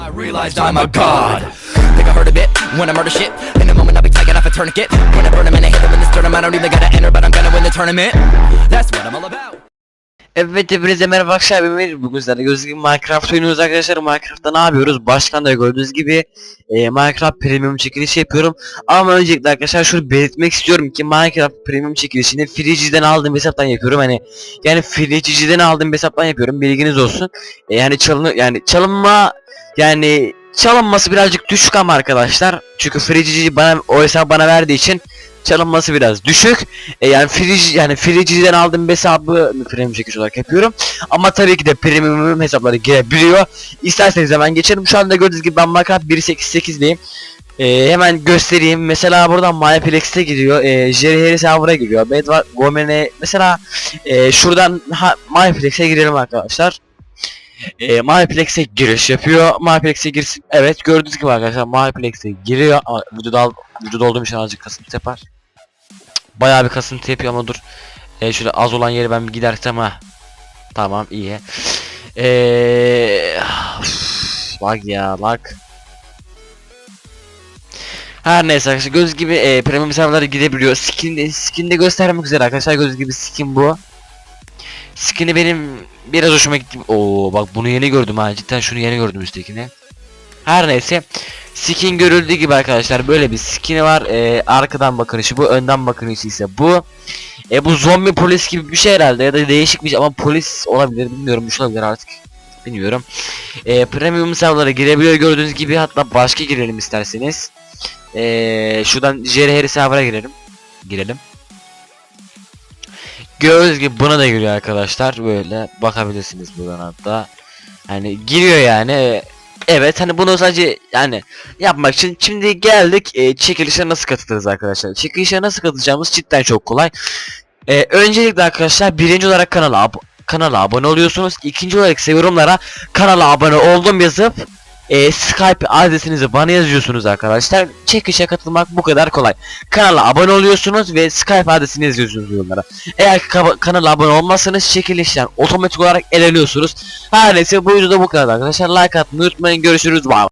I realized I'm a god. Think I heard a bit when I murder shit. In a moment, I'll be taking off a tourniquet. When I burn them and I hit them in the sternum, I don't even gotta enter, but I'm gonna win the tournament. That's what I'm all about. Evet hepinize merhaba arkadaşlar ben. Bugün sizlerle gördüğünüz gibi Minecraft oynuyoruz arkadaşlar Minecraft'ta ne yapıyoruz? Baştan da gördüğünüz gibi e, Minecraft Premium çekilişi yapıyorum Ama öncelikle arkadaşlar şunu belirtmek istiyorum ki Minecraft Premium çekilişini Free.g'den aldığım hesaptan yapıyorum hani Yani Free.g'den aldığım hesaptan yapıyorum bilginiz olsun e, Yani çalın yani çalınma yani çalınması birazcık düşük ama arkadaşlar Çünkü Free.gg bana o hesabı bana verdiği için çalınması biraz düşük e yani free yani Free'ciden aldığım hesabı premium çekiş olarak yapıyorum. Ama tabii ki de premium hesapları girebiliyor. İsterseniz hemen geçelim. Şu anda gördüğünüz gibi ben Minecraft 1.8.8'deyim. E, hemen göstereyim. Mesela buradan Myplex'e gidiyor. E, Jerry Harry server'a giriyor. Bedwar Gomen'e mesela e, şuradan Myplex'e girelim arkadaşlar. E, Myplex'e giriş yapıyor. Myplex'e girsin. Evet gördüğünüz gibi arkadaşlar Myplex'e giriyor. Ama vücuda, al, vücuda olduğum için azıcık kasıntı yapar. Bayağı bir kasıntı yapıyor ama dur. E, şöyle az olan yeri ben bir gidersem ha. Tamam iyi. Eee lag ya lag. Her neyse arkadaşlar göz gibi e, premium serverlara gidebiliyor. Skin de, skin de göstermek üzere arkadaşlar göz gibi skin bu. Skin'i benim biraz hoşuma gitti. Oo bak bunu yeni gördüm ha cidden şunu yeni gördüm üsttekini. Her neyse skin görüldüğü gibi arkadaşlar böyle bir skin'i var. Ee, arkadan bakınışı bu, önden bakınışı ise bu. E bu zombi polis gibi bir şey herhalde ya da değişik bir şey ama polis olabilir bilmiyorum şey olabilir artık. Bilmiyorum. E, premium serverlara girebiliyor gördüğünüz gibi hatta başka girelim isterseniz. E, şuradan Jerry Harry girelim. Girelim. Gördüğünüz gibi buna da giriyor arkadaşlar böyle bakabilirsiniz buradan hatta. Hani giriyor yani. Evet hani bunu sadece yani yapmak için şimdi geldik e, çekilişe nasıl katılırız arkadaşlar. Çekilişe nasıl katılacağımız cidden çok kolay. E, öncelikle arkadaşlar birinci olarak kanala kanala abone oluyorsunuz. İkinci olarak ise yorumlara kanala abone oldum yazıp e, Skype adresinizi bana yazıyorsunuz arkadaşlar. Çekişe katılmak bu kadar kolay. Kanala abone oluyorsunuz ve Skype adresini yazıyorsunuz yorumlara. Eğer ka- kanala abone olmazsanız çekilişten otomatik olarak eleniyorsunuz. Her neyse bu videoda bu kadar arkadaşlar. Like atmayı unutmayın. Görüşürüz. Bye.